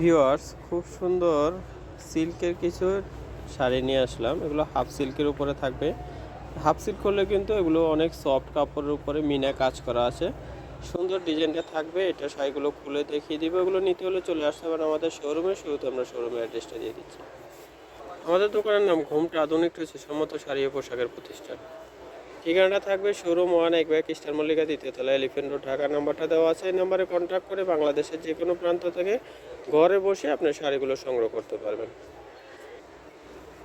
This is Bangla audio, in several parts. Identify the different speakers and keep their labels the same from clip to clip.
Speaker 1: ভিউয়ার্স, খুব সুন্দর সিল্কের কিছু শাড়ি নিয়ে আসলাম। এগুলো হাফ সিল্কের উপরে থাকবে। হাফ সিল্ক করলে কিন্তু এগুলো অনেক সফট কাপড়ের উপরে মিনা কাজ করা আছে। সুন্দর ডিজাইনটা থাকবে, এটা শাড়িগুলো খুলে দেখিয়ে দিব। এগুলো নিতে হলে চলে আসতে পারেন আমাদের শোরুমে, শুরুতে আমরা শোরুমের অ্যাড্রেসটা দিয়ে দিচ্ছি। আমাদের দোকানের নাম ঘুমটা আধুনিক রয়েছে, সম্মত শাড়ি ও পোশাকের প্রতিষ্ঠান। ঠিকানাটা থাকবে শোরুম ওয়ান এক ব্যাগ স্টার মল্লিকা দ্বিতীয়তলা এলিফেন্ট রোড, ঢাকার নাম্বারটা দেওয়া আছে। এই নাম্বারে কন্ট্যাক্ট করে বাংলাদেশের যে কোনো প্রান্ত থেকে ঘরে বসে আপনার শাড়িগুলো সংগ্রহ করতে পারবেন।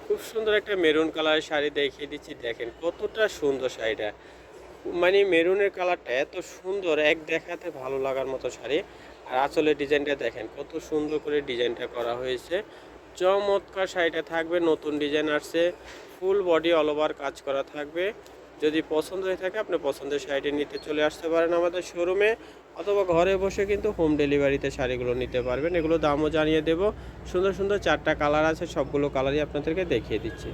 Speaker 1: খুব সুন্দর একটা মেরুন কালারের শাড়ি দেখিয়ে দিচ্ছি। দেখেন কতটা সুন্দর শাড়িটা। মানে মেরুনের কালারটা এত সুন্দর, এক দেখাতে ভালো লাগার মতো শাড়ি। আর আঁচলের ডিজাইনটা দেখেন কত সুন্দর করে ডিজাইনটা করা হয়েছে। চমৎকার শাড়িটা থাকবে, নতুন ডিজাইন আসছে। ফুল বডি অল ওভার কাজ করা থাকবে। যদি পছন্দ হয়ে থাকে, আপনি পছন্দের শাড়িটি নিতে চলে আসতে পারেন আমাদের শোরুমে অথবা ঘরে বসে কিন্তু হোম ডেলিভারিতে শাড়িগুলো নিতে পারবেন। এগুলো দামও জানিয়ে দেব। সুন্দর সুন্দর চারটা কালার আছে, সবগুলো কালারই আপনাদেরকে দেখিয়ে দিচ্ছি।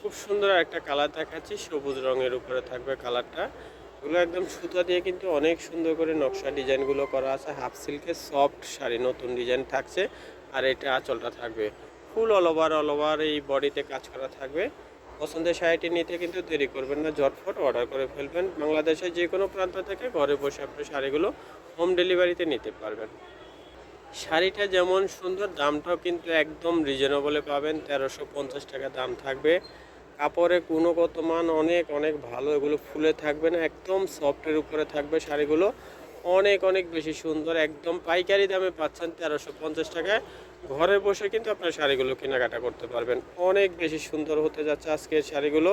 Speaker 1: খুব সুন্দর একটা কালার দেখাচ্ছি, সবুজ রঙের উপরে থাকবে কালারটা এগুলো একদম সুতা দিয়ে কিন্তু অনেক সুন্দর করে নকশা ডিজাইনগুলো করা আছে। হাফ সিল্কের সফট শাড়ি, নতুন ডিজাইন থাকছে। আর এটা আঁচলটা থাকবে। Full all over all over এই বডিতে কাজ করা থাকবে। পছন্দের শাড়িটি নিতে কিন্তু দেরি করবেন না, ঝটফট অর্ডার করে ফেলবেন। বাংলাদেশের যে কোনো প্রান্ত থেকে ঘরে বসে আপনি শাড়িগুলো হোম ডেলিভারিতে নিতে পারবেন। শাড়িটা যেমন সুন্দর, দামটাও কিন্তু একদম রিজনেবলে পাবেন। তেরোশো পঞ্চাশ টাকা দাম থাকবে। কাপড়ে গুণগত মান অনেক অনেক ভালো, এগুলো ফুলে থাকবে না। একদম সফটের উপরে থাকবে শাড়িগুলো। অনেক অনেক বেশি সুন্দর। একদম পাইকারি দামে পাচ্ছেন তেরোশো পঞ্চাশ টাকায়। ঘরে বসে কিন্তু আপনার শাড়িগুলো কেনাকাটা করতে পারবেন। অনেক বেশি সুন্দর হতে যাচ্ছে আজকের শাড়িগুলো।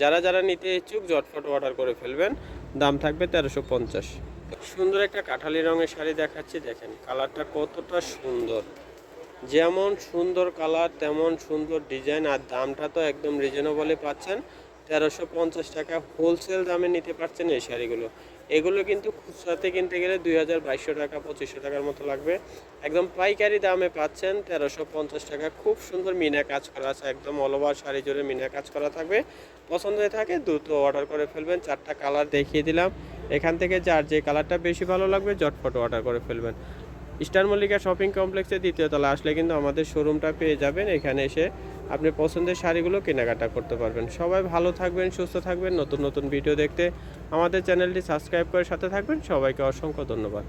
Speaker 1: যারা যারা নিতে ইচ্ছুক জটফট অর্ডার করে ফেলবেন। দাম থাকবে তেরোশো পঞ্চাশ। সুন্দর একটা কাঠালি রঙের শাড়ি দেখাচ্ছি, দেখেন কালারটা কতটা সুন্দর। যেমন সুন্দর কালার, তেমন সুন্দর ডিজাইন আর দামটা তো একদম রিজনেবলে পাচ্ছেন। তেরোশো পঞ্চাশ টাকা হোলসেল দামে নিতে পারছেন এই শাড়িগুলো। এগুলো কিন্তু খুচরাতে কিনতে গেলে দুই হাজার বাইশশো টাকা, পঁচিশশো টাকার মতো লাগবে। একদম পাইকারি দামে পাচ্ছেন তেরোশো পঞ্চাশ টাকা। খুব সুন্দর মিনা কাজ করা আছে, একদম অল ওভার শাড়ি জুড়ে মিনা কাজ করা থাকবে। পছন্দ হয়ে থাকে দ্রুত অর্ডার করে ফেলবেন। চারটা কালার দেখিয়ে দিলাম। এখান থেকে যার যে কালারটা বেশি ভালো লাগবে জটফট অর্ডার করে ফেলবেন। স্টার মল্লিকা শপিং কমপ্লেক্সের দ্বিতীয় তলা। আসলে কিন্তু আমাদের শোরুমটা পেয়ে যাবেন। এখানে এসে আপনি পছন্দের শাড়িগুলো কেনাকাটা করতে পারবেন। সবাই ভালো থাকবেন, সুস্থ থাকবেন। নতুন নতুন ভিডিও দেখতে আমাদের চ্যানেলটি সাবস্ক্রাইব করে সাথে থাকবেন। সবাইকে অসংখ্য ধন্যবাদ।